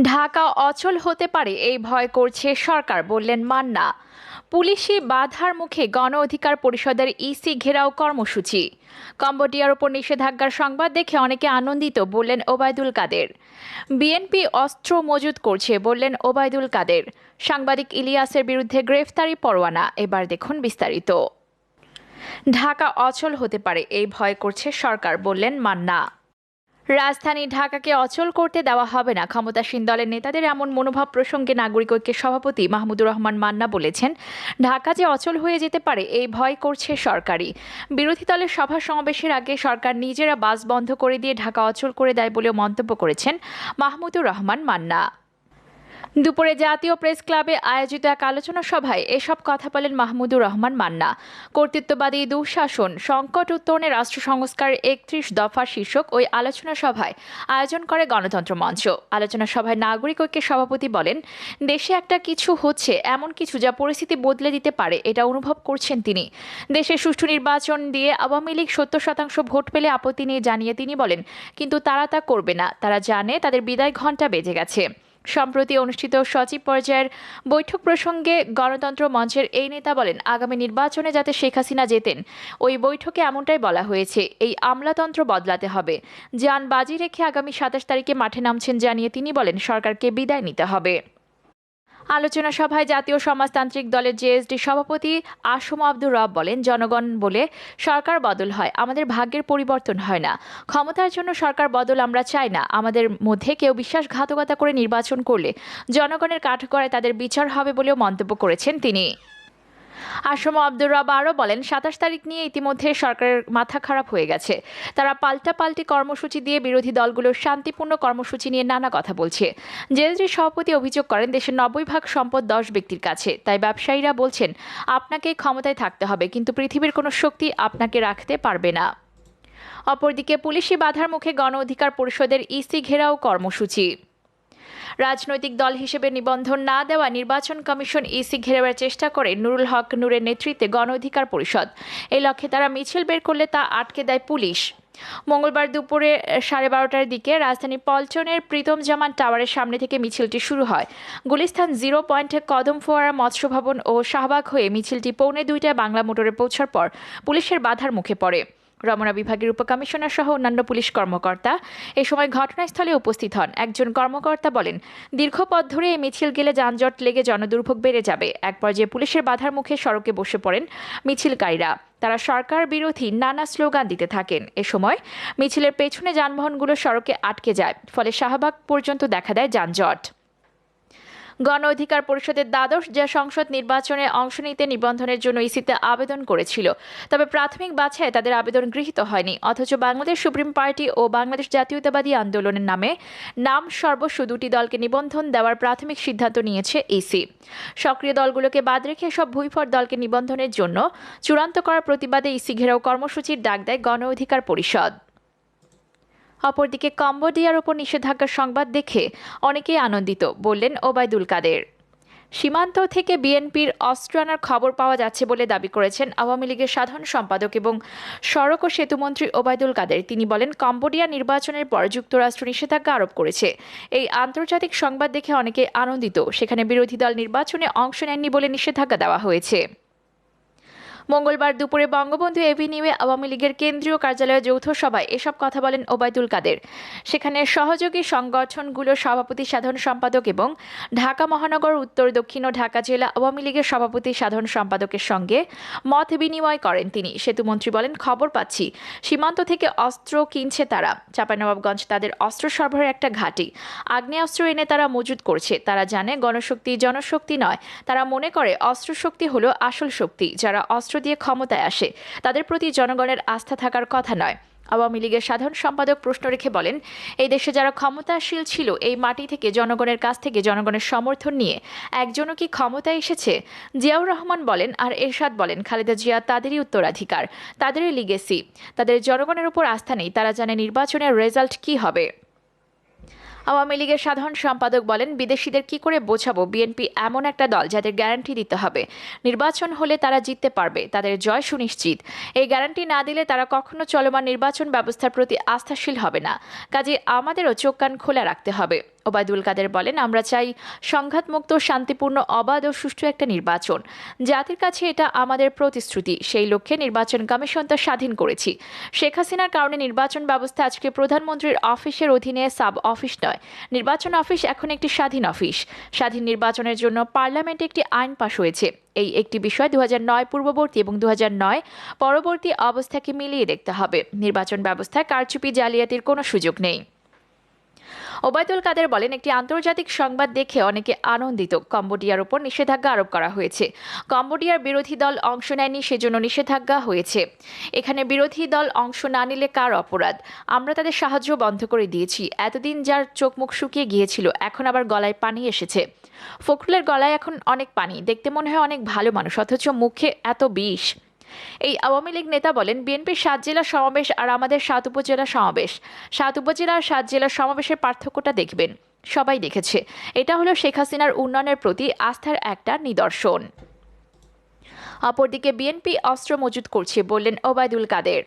ঢাকা অচল হতে পারে এই ভয় করছে সরকার, বললেন মান্না। পুলিশি বাধার মুখে গণ অধিকার পরিষদের ইসি ঘেরাও কর্মসূচি। কম্বোডিয়ার ওপর নিষেধাজ্ঞার সংবাদ দেখে অনেকে আনন্দিত, বললেন ওবায়দুল কাদের। বিএনপি অস্ত্র মজুত করছে, বললেন ওবায়দুল কাদের। সাংবাদিক ইলিয়াসের বিরুদ্ধে গ্রেফতারি পরোয়ানা, এবার দেখুন বিস্তারিত। ঢাকা অচল হতে পারে এই ভয় করছে সরকার, বললেন মান্না। রাজধানী ঢাকাকে অচল করতে দেওয়া হবে না। ক্ষমতাসীন দলের নেতাদের এমন মনোভাব প্রসঙ্গে নাগরিক ঐক্যের সভাপতি মাহমুদুর রহমান মান্না বলেছেন, ঢাকা যে অচল হয়ে যেতে পারে, এই ভয় করছে সরকারি বিরোধী দলের সভা সমাবেশের আগে সরকার নিজেরা বাস বন্ধ করে দিয়ে ঢাকা অচল করে দেয় বলেও মন্তব্য করেছেন মাহমুদুর রহমান মান্না। দুপুরে জাতীয় প্রেস ক্লাবে আয়োজিত এক আলোচনা সভায় এসব কথা বলেন মাহমুদুর রহমান মান্না। কর্তৃত্ববাদী দুঃশাসন, সংকট উত্তরণে রাষ্ট্র সংস্কার একত্রিশ দফা শীর্ষক ওই আলোচনা সভায় আয়োজন করে গণতন্ত্র মঞ্চ। আলোচনা সভায় নাগরিক ঐক্যের সভাপতি বলেন, দেশে একটা কিছু হচ্ছে, এমন কিছু যা পরিস্থিতি বদলে দিতে পারে, এটা অনুভব করছেন তিনি। দেশে সুষ্ঠু নির্বাচন দিয়ে আওয়ামী লীগ সত্তর শতাংশ ভোট পেলে আপত্তি নিয়ে জানিয়ে তিনি বলেন, কিন্তু তারা তা করবে না। তারা জানে তাদের বিদায় ঘণ্টা বেজে গেছে। সম্প্রতি অনুষ্ঠিত সচিব পর্যায়ের বৈঠক প্রসঙ্গে গণতন্ত্র মঞ্চের এই নেতা বলেন, আগামী নির্বাচনে যাতে শেখ হাসিনা জেতেন, ওই বৈঠকে এমনটাই বলা হয়েছে, এই আমলাতন্ত্র বদলাতে হবে। যান বাজি রেখে আগামী সাতাশ তারিখে মাঠে নামছেন জানিয়ে তিনি বলেন, সরকারকে বিদায় নিতে হবে। আলোচনা সভায় জাতীয় সমাজতান্ত্রিক দলের জেএসডি সভাপতি আসম আব্দুর রব বলেন, জনগণ বলে সরকার বদল হয়, আমাদের ভাগ্যের পরিবর্তন হয় না। ক্ষমতার জন্য সরকার বদল আমরা চাই না, আমাদের মধ্যে কেউ বিশ্বাসঘাতকতা করে নির্বাচন করলে জনগণের কাঠগড়ায় তাদের বিচার হবে বলেও মন্তব্য করেছেন তিনি। আসম আব্দুর রব আরও বলেন, সাতাশ তারিখ নিয়ে ইতিমধ্যে সরকারের মাথা খারাপ হয়ে গেছে। তারা পাল্টাপাল্টি কর্মসূচি দিয়ে বিরোধী দলগুলোর শান্তিপূর্ণ কর্মসূচি নিয়ে নানা কথা বলছে। জেএসডি সভাপতি অভিযোগ করেন, দেশের নব্বই ভাগ সম্পদ দশ ব্যক্তির কাছে। তাই ব্যবসায়ীরা বলছেন, আপনাকে ক্ষমতায় থাকতে হবে, কিন্তু পৃথিবীর কোনো শক্তি আপনাকে রাখতে পারবে না। অপরদিকে পুলিশি বাধার মুখে গণ অধিকার পরিষদের ইসি ঘেরাও কর্মসূচি। রাজনৈতিক দল হিসেবে নিবন্ধন না দেওয়া নির্বাচন কমিশন ইসি ঘেরাবার চেষ্টা করে নুরুল হক নূরের নেতৃত্বে গণ অধিকার পরিষদ। এই লক্ষ্যে তারা মিছিল বের করলে তা আটকে দেয় পুলিশ। মঙ্গলবার দুপুরে সাড়ে বারোটার দিকে রাজধানী পল্টনের প্রীতম জামান টাওয়ারের সামনে থেকে মিছিলটি শুরু হয়। গুলিস্তান জিরো পয়েন্টে কদম ফোয়ারা মৎস্য ভবন ও শাহবাগ হয়ে মিছিলটি পৌনে দুইটায় বাংলা মোটরে পৌঁছার পর পুলিশের বাধার মুখে পড়ে। রমনা বিভাগের উপকমিশনার সহ অন্যান্য পুলিশ কর্মকর্তা এ সময় ঘটনাস্থলে উপস্থিত হন। একজন কর্মকর্তা বলেন, দীর্ঘ পথ ধরে এই মিছিল গেলে যানজট লেগে জনদুর্ভোগ বেড়ে যাবে। এক পর্যায়ে পুলিশের বাধার মুখে সড়কে বসে পড়েন মিছিলকারীরা। তারা সরকার বিরোধী নানা স্লোগান দিতে থাকেন। এ সময় মিছিলের পেছনে যানবাহনগুলো সড়কে আটকে যায়, ফলে শাহবাগ পর্যন্ত দেখা দেয় যানজট। গণ অধিকার পরিষদের দ্বাদশ যা সংসদ নির্বাচনে অংশ নিতে নিবন্ধনের জন্য ইসিতে আবেদন করেছিল। তবে প্রাথমিক বাছায় তাদের আবেদন গৃহীত হয়নি। অথচ বাংলাদেশ সুপ্রিম পার্টি ও বাংলাদেশ জাতীয়তাবাদী আন্দোলনের নামে নাম সর্বস্ব দুটি দলকে নিবন্ধন দেওয়ার প্রাথমিক সিদ্ধান্ত নিয়েছে ইসি। সক্রিয় দলগুলোকে বাদ রেখে সব ভুইফর দলকে নিবন্ধনের জন্য চূড়ান্ত করার প্রতিবাদে ইসি ঘেরাও কর্মসূচির ডাক দেয় গণ অধিকার পরিষদ। অপরদিকে কম্বোডিয়ার ওপর নিষেধাজ্ঞার সংবাদ দেখে অনেকেই আনন্দিত, বললেন ওবায়দুল কাদের। সীমান্ত থেকে বিএনপির অস্ত্র আনার খবর পাওয়া যাচ্ছে বলে দাবি করেছেন আওয়ামী লীগের সাধারণ সম্পাদক এবং সড়ক ও সেতুমন্ত্রী ওবায়দুল কাদের। তিনি বলেন, কম্বোডিয়া নির্বাচনের পর যুক্তরাষ্ট্র নিষেধাজ্ঞা আরোপ করেছে। এই আন্তর্জাতিক সংবাদ দেখে অনেকে আনন্দিত। সেখানে বিরোধী দল নির্বাচনে অংশ নেননি বলে নিষেধাজ্ঞা দেওয়া হয়েছে। মঙ্গলবার দুপুরে বঙ্গবন্ধু এভিনিউয়ে আওয়ামী লীগের কেন্দ্রীয় কার্যালয়ে যৌথ সভায় এসব কথা বলেন ওবায়দুল কাদের। সেখানে সহযোগী সংগঠনগুলোর সভাপতি সাধারণ সম্পাদক এবং ঢাকা মহানগর, উত্তর, দক্ষিণ ও ঢাকা জেলা আওয়ামী লীগের সভাপতি সাধারণ সম্পাদকের সঙ্গে মত বিনিময় করেন তিনি। সেতুমন্ত্রী বলেন, খবর পাচ্ছি, সীমান্ত থেকে অস্ত্র কিনছে তারা। চাঁপাইনবাবগঞ্জ তাদের অস্ত্র সরবরাহের একটা ঘাঁটি। আগ্নেয়াস্ত্র এনে তারা মজুদ করছে। তারা জানে গণশক্তি জনশক্তি নয়। তারা মনে করে অস্ত্র শক্তি হলো আসল শক্তি। যারা অস্ত্র দিয়ে ক্ষমতায় আসে। তাদের প্রতি জনগণের আস্থা থাকার কথা নয়। আওয়ামী লীগের সাধারণ সম্পাদক প্রশ্ন রেখে বলেন, এই দেশে যারা ক্ষমতাশীল ছিল, এই মাটি থেকে জনগণের কাছ থেকে জনগণের সমর্থন নিয়ে একজনও কি ক্ষমতায় এসেছে? জিয়াউর রহমান বলেন, আর এরশাদ বলেন, খালেদা জিয়া তাদেরই উত্তরাধিকার, তাদেরই লিগেসি তাদের জনগণের উপর আস্থা নেই। তারা জানে নির্বাচনের রেজাল্ট কি হবে। আওয়ামী লীগের সাধারণ সম্পাদক বলেন, বিদেশিদের কি করে বোঝাবো? বিএনপি এমন একটা দল যাদের গ্যারান্টি দিতে হবে। নির্বাচন হলে তারা জিততে পারবে, তাদের জয় সুনিশ্চিত। এই গ্যারান্টি না দিলে তারা কখনো চলমান নির্বাচন ব্যবস্থার প্রতি আস্থাশীল হবে না। কাজে আমাদেরও চোখ কান খোলা রাখতে হবে। ওবায়দুল কাদের বলেন, আমরা চাই সংঘাতমুক্ত, শান্তিপূর্ণ, অবাধ ও সুষ্ঠু একটা নির্বাচন। জাতির কাছে এটা আমাদের প্রতিশ্রুতি। সেই লক্ষ্যে নির্বাচন কমিশন তো স্বাধীন করেছি। শেখ হাসিনার কারণে নির্বাচন ব্যবস্থা আজকে প্রধানমন্ত্রীর অফিসের অধীনে সাব অফিস নয়। নির্বাচন অফিস এখন একটি স্বাধীন অফিস। স্বাধীন নির্বাচনের জন্য পার্লামেন্টে একটি আইন পাশ হয়েছে। এই একটি বিষয় দু নয় পূর্ববর্তী এবং দু নয় পরবর্তী অবস্থাকে মিলিয়ে দেখতে হবে। নির্বাচন ব্যবস্থায় কারচুপি জালিয়াতির কোনো সুযোগ নেই। ওবায়দুল কাদের বলেন, একটি আন্তর্জাতিক সংবাদ দেখে অনেকে আনন্দিত। কম্বোডিয়ার উপর নিষেধাজ্ঞা আরোপ করা হয়েছে। কম্বোডিয়ার বিরোধী দল অংশ নেয়নি, সেজন্য নিষেধাজ্ঞা হয়েছে। এখানে বিরোধী দল অংশ না নিলে কার অপরাধ? আমরা তাদের সাহায্য বন্ধ করে দিয়েছি। এতদিন যার চোখ মুখ শুকিয়ে গিয়েছিল, এখন আবার গলায় পানি এসেছে। ফখরুলের গলায় এখন অনেক পানি। দেখতে মনে হয় অনেক ভালো মানুষ, অথচ মুখে এত বিষ। এই আওয়ামী লীগ নেতা বলেন, বিএনপির সাত জেলা সমাবেশ আর আমাদের সাত উপজেলা সমাবেশ। সাত উপজেলা আর সাত জেলা সমাবেশের পার্থক্যটা দেখবেন। সবাই দেখেছে। এটা হলো শেখ হাসিনার উন্নয়নের প্রতি আস্থার একটা নিদর্শন। অপরদিকে বিএনপি অস্ত্র মজুত করছে বললেন ওবায়দুল কাদের।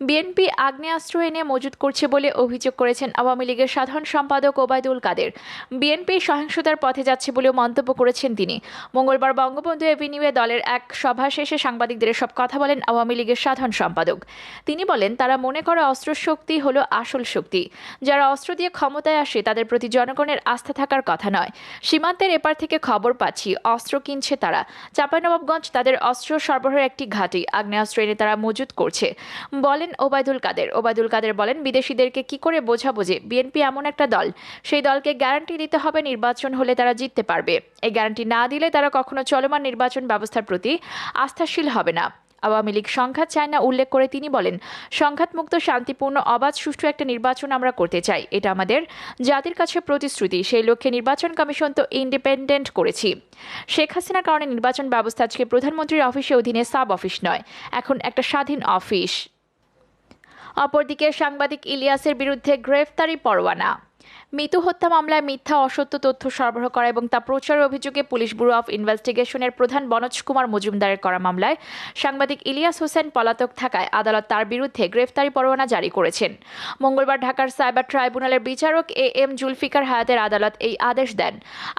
বিএনপি আগ্নেয়াস্ত্র এনে মজুত করছে বলে অভিযোগ করেছেন আওয়ামী লীগের সাধারণ সম্পাদক ওবায়দুল কাদের। বিএনপি সহিংসতার পথে যাচ্ছে বলেও মন্তব্য করেছেন তিনি। মঙ্গলবার বঙ্গবন্ধু এভিনিউয়ে দলের এক সভা শেষে সাংবাদিকদের সব কথা বলেন আওয়ামী লীগের সাধারণ সম্পাদক। তিনি বলেন, তারা মনে করে অস্ত্র শক্তি হলো আসল শক্তি। যারা অস্ত্র দিয়ে ক্ষমতায় আসে, তাদের প্রতি জনগণের আস্থা থাকার কথা নয়। সীমান্তের এপার থেকে খবর পাচ্ছি, অস্ত্র কিনছে তারা। চাঁপাইনবাবগঞ্জ তাদের অস্ত্র সরবরাহের একটি ঘাঁটি। আগ্নেয়াস্ত্র এনে তারা মজুত করছে। বলেন ওবায়দুল কাদের। ওবায়দুল কাদের বলেন, বিদেশিদেরকে কি করে বোঝাবো যে বিএনপি এমন একটা দল? সেই দলকে গ্যারান্টি দিতে হবে নির্বাচন হলে তারা জিততে পারবে। এই গ্যারান্টি না দিলে তারা কখনো চলমান নির্বাচন ব্যবস্থার প্রতি আস্থাশীল হবে না। আওয়ামী লীগ সংঘাত চায় না উল্লেখ করে তিনি বলেন, সংঘাতমুক্ত, শান্তিপূর্ণ, অবাধ, সুষ্ঠু একটা নির্বাচন আমরা করতে চাই। এটা আমাদের জাতির কাছে প্রতিশ্রুতি। সেই লক্ষ্যে নির্বাচন কমিশন তো ইন্ডিপেন্ডেন্ট করেছি। শেখ হাসিনার কারণে নির্বাচন ব্যবস্থা আজকে প্রধানমন্ত্রীর অফিসের অধীনে সাব অফিস নয়, এখন একটা স্বাধীন অফিস। অপরদিকে সাংবাদিক ইলিয়াসের বিরুদ্ধে গ্রেফতারি পরোয়ানা। মিতু হত্যা মামলায় মিথ্যা অসত্য তথ্য সরবরাহ করা এবং তা প্রচারের অভিযোগে পুলিশ ব্যুরো অফ ইনভেস্টিগেশনের প্রধান বনজ কুমার মজুমদারের করা মামলায় সাংবাদিক ইলিয়াস হোসেন পলাতক থাকায় আদালত তার বিরুদ্ধে গ্রেফতারি পরোয়ানা জারি করেছেন। মঙ্গলবার ঢাকার সাইবার ট্রাইব্যুনালের বিচারক এ এম জুলফিকার হায়াতের আদালত এই আদেশ দেন।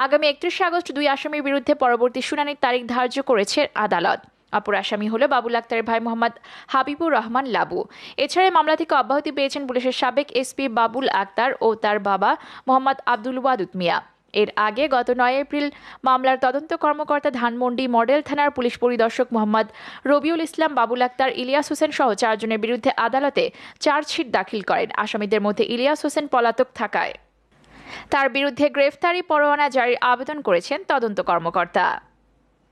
আগামী একত্রিশে আগস্ট দুই আসামির বিরুদ্ধে পরবর্তী শুনানির তারিখ ধার্য করেছে আদালত। অপর আসামি হল বাবুল আক্তারের ভাই মোহাম্মদ হাবিবুর রহমান লাবু। এছাড়া মামলা থেকে অব্যাহতি পেয়েছেন পুলিশের সাবেক এসপি বাবুল আক্তার ও তার বাবা মোহাম্মদ আব্দুল ওয়াদুদ মিয়া। এর আগে গত নয় এপ্রিল মামলার তদন্ত কর্মকর্তা ধানমন্ডি মডেল থানার পুলিশ পরিদর্শক মোহাম্মদ রবিউল ইসলাম, বাবুল আক্তার, ইলিয়াস হোসেন সহ চারজনের বিরুদ্ধে আদালতে চার্জশিট দাখিল করেন। আসামিদের মধ্যে ইলিয়াস হোসেন পলাতক থাকায়। তার বিরুদ্ধে গ্রেফতারি পরোয়ানা জারির আবেদন করেছেন তদন্ত কর্মকর্তা।